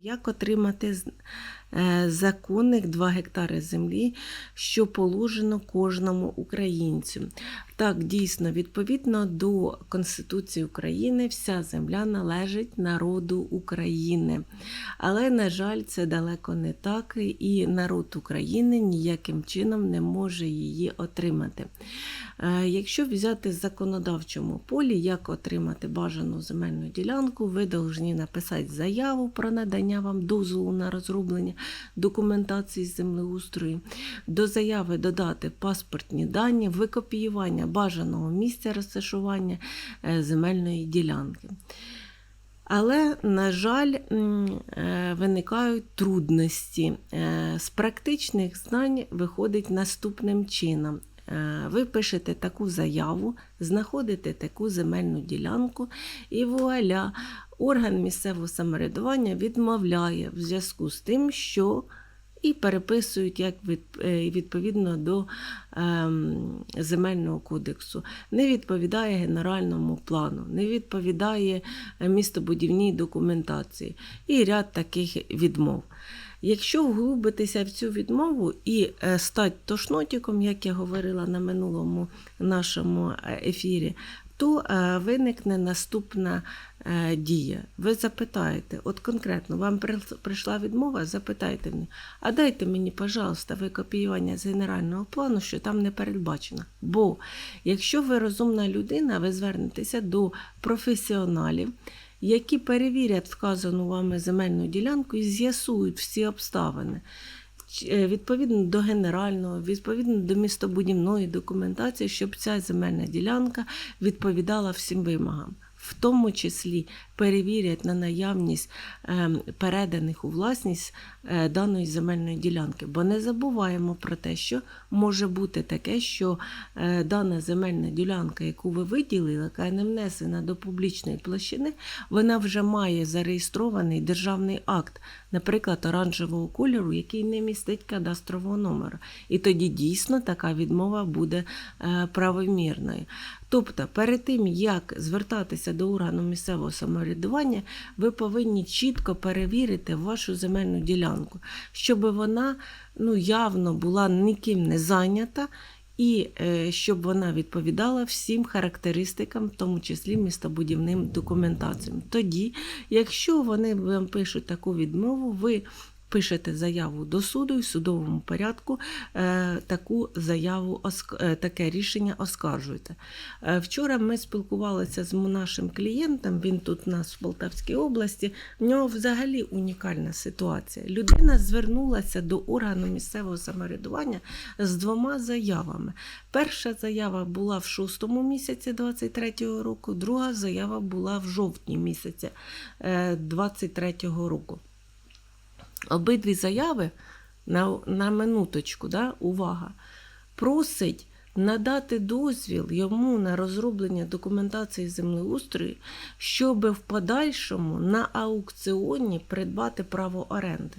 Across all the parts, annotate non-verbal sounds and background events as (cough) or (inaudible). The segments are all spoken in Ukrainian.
Як отримати законних 2 гектари землі, що положено кожному українцю? Так, дійсно, відповідно до Конституції України, вся земля належить народу України. Але, на жаль, це далеко не так, і народ України ніяким чином не може її отримати. Е, Якщо взяти в законодавчому полі, як отримати бажану земельну ділянку, ви повинні написати заяву про надання вам дозволу на розроблення документації землеустрою, до заяви додати паспортні дані, викопіювання бажаного місця розташування е, земельної ділянки. Але, на жаль, е, виникають трудності. Е, З практичних знань виходить наступним чином. Ви пишете таку заяву, знаходите таку земельну ділянку, і вуаля, орган місцевого самоврядування відмовляє в зв'язку з тим, що і переписують як е, відповідно до ем, земельного кодексу. Не відповідає генеральному плану, не відповідає містобудівній документації і ряд таких відмов. Якщо вглубитися в цю відмову і е, стати тошнотіком, як я говорила на минулому нашому е, ефірі, то е, виникне наступна е, дія. Ви запитаєте, от конкретно вам прийшла відмова, запитайте мене, а дайте мені, пожалуйста, викопіювання з генерального плану, що там не передбачено. Бо якщо ви розумна людина, ви звернетеся до професіоналів, які перевірять вказану вами земельну ділянку і з'ясують всі обставини. Е, Відповідно до генерального, відповідно до містобудівної документації, щоб ця земельна ділянка відповідала всім вимогам. В тому числі перевірять на наявність ем, переданих у власність е, даної земельної ділянки. Бо не забуваємо про те, що може бути таке, що е, дана земельна ділянка, яку ви виділили, яка не внесена до публічної площини, вона вже має зареєстрований державний акт, наприклад, оранжевого кольору, який не містить кадастрового номера. І тоді дійсно така відмова буде е, правомірною. Тобто, перед тим як звертатися до органу місцевого самоврядування, ви повинні чітко перевірити вашу земельну ділянку, щоб вона ну, явно була ніким не зайнята. І е, щоб вона відповідала всім характеристикам, в тому числі містобудівним документаціям. Тоді, якщо вони вам пишуть таку відмову, ви пишете заяву до суду і в судовому порядку е, таку заяву, е, таке рішення оскаржуєте. Е, вчора ми спілкувалися з нашим клієнтом, він тут у нас в Полтавській області. В нього взагалі унікальна ситуація. Людина звернулася до органу місцевого самоврядування з двома заявами. Перша заява була в шостому місяці 23-го року, друга заява була в жовтні місяці е, 23-го року. Обидві заяви на, на минуточку, да, увага, просить надати дозвіл йому на розроблення документації землеустрою, щоб в подальшому на аукціоні придбати право оренди.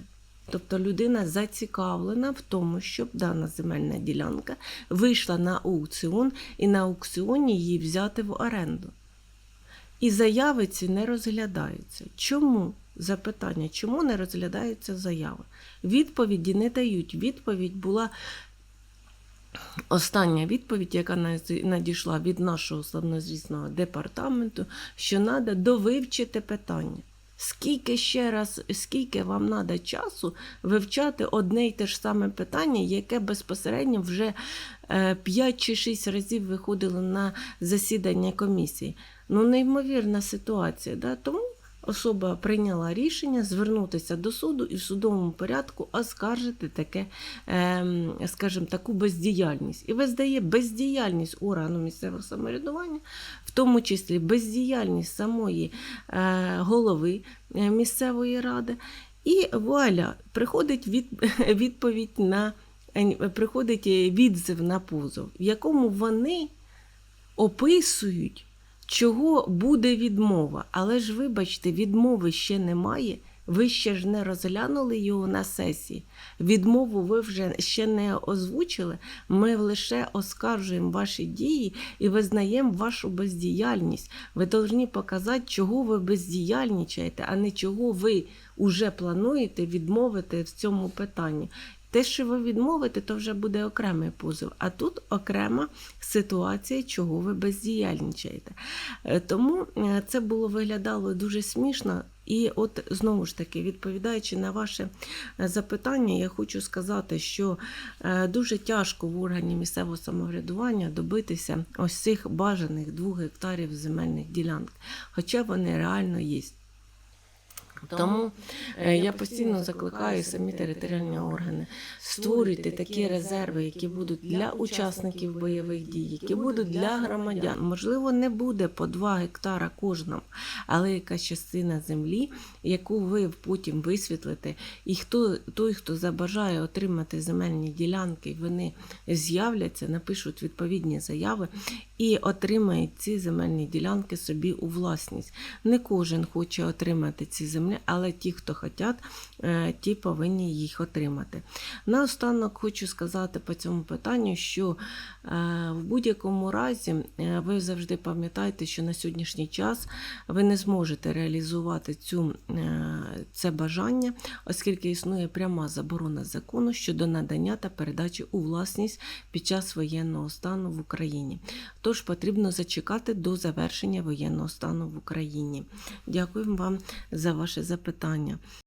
Тобто людина зацікавлена в тому, щоб дана земельна ділянка вийшла на аукціон і на аукціоні її взяти в оренду. І заяви ці не розглядаються. Чому? Запитання, чому не розглядаються заяви? Відповіді не дають. Відповідь була остання відповідь, яка надійшла від нашого славнозвісного департаменту, що треба довивчити питання. Скільки ще раз, скільки вам треба часу вивчати одне й те ж саме питання, яке безпосередньо вже 5 чи 6 разів виходило на засідання комісії. Ну, неймовірна ситуація. Да? Тому особа прийняла рішення звернутися до суду і в судовому порядку оскаржити таке, ем, скажімо, таку бездіяльність. І визнає бездіяльність органу місцевого самоврядування, в тому числі бездіяльність самої е, голови е, місцевої ради. І вуаля, приходить від, (laughs) відповідь на е, приходить відзив на позов, в якому вони описують, чого буде відмова. Але ж, вибачте, відмови ще немає. Ви ще ж не розглянули його на сесії. Відмову ви вже ще не озвучили. Ми лише оскаржуємо ваші дії і визнаємо вашу бездіяльність. Ви повинні показати, чого ви бездіяльничаєте, а не чого ви вже плануєте відмовити в цьому питанні. Те, що ви відмовите, то вже буде окремий позов. А тут окрема ситуація, чого ви бездіяльничаєте. Е, Тому е, це було виглядало дуже смішно. І от знову ж таки, відповідаючи на ваше е, запитання, я хочу сказати, що дуже тяжко в органі місцевого самоврядування добитися ось цих бажаних двох гектарів земельних ділянок, хоча вони реально є. Тому е, я постійно закликаю самі територіальні органи створюйте такі резерви, які будуть для учасників бойових дій, які будуть для громадян. Можливо, не буде по 2 гектара кожному, але якась частина землі, яку ви потім висвітлите, і хто той, хто забажає отримати земельні ділянки, вони з'являться, напишуть відповідні заяви і отримають ці земельні ділянки собі у власність. Не кожен хоче отримати ці землі, але ті, хто хочуть, е, ті повинні їх отримати. Наостанок хочу сказати по цьому питанню, що е, в будь-якому разі е, ви завжди пам'ятаєте, що на сьогоднішній час ви не зможете реалізувати цю, це бажання, оскільки існує пряма заборона закону щодо надання та передачі у власність під час воєнного стану в Україні. Тож потрібно зачекати до завершення воєнного стану в Україні. Дякую вам за ваше запитання.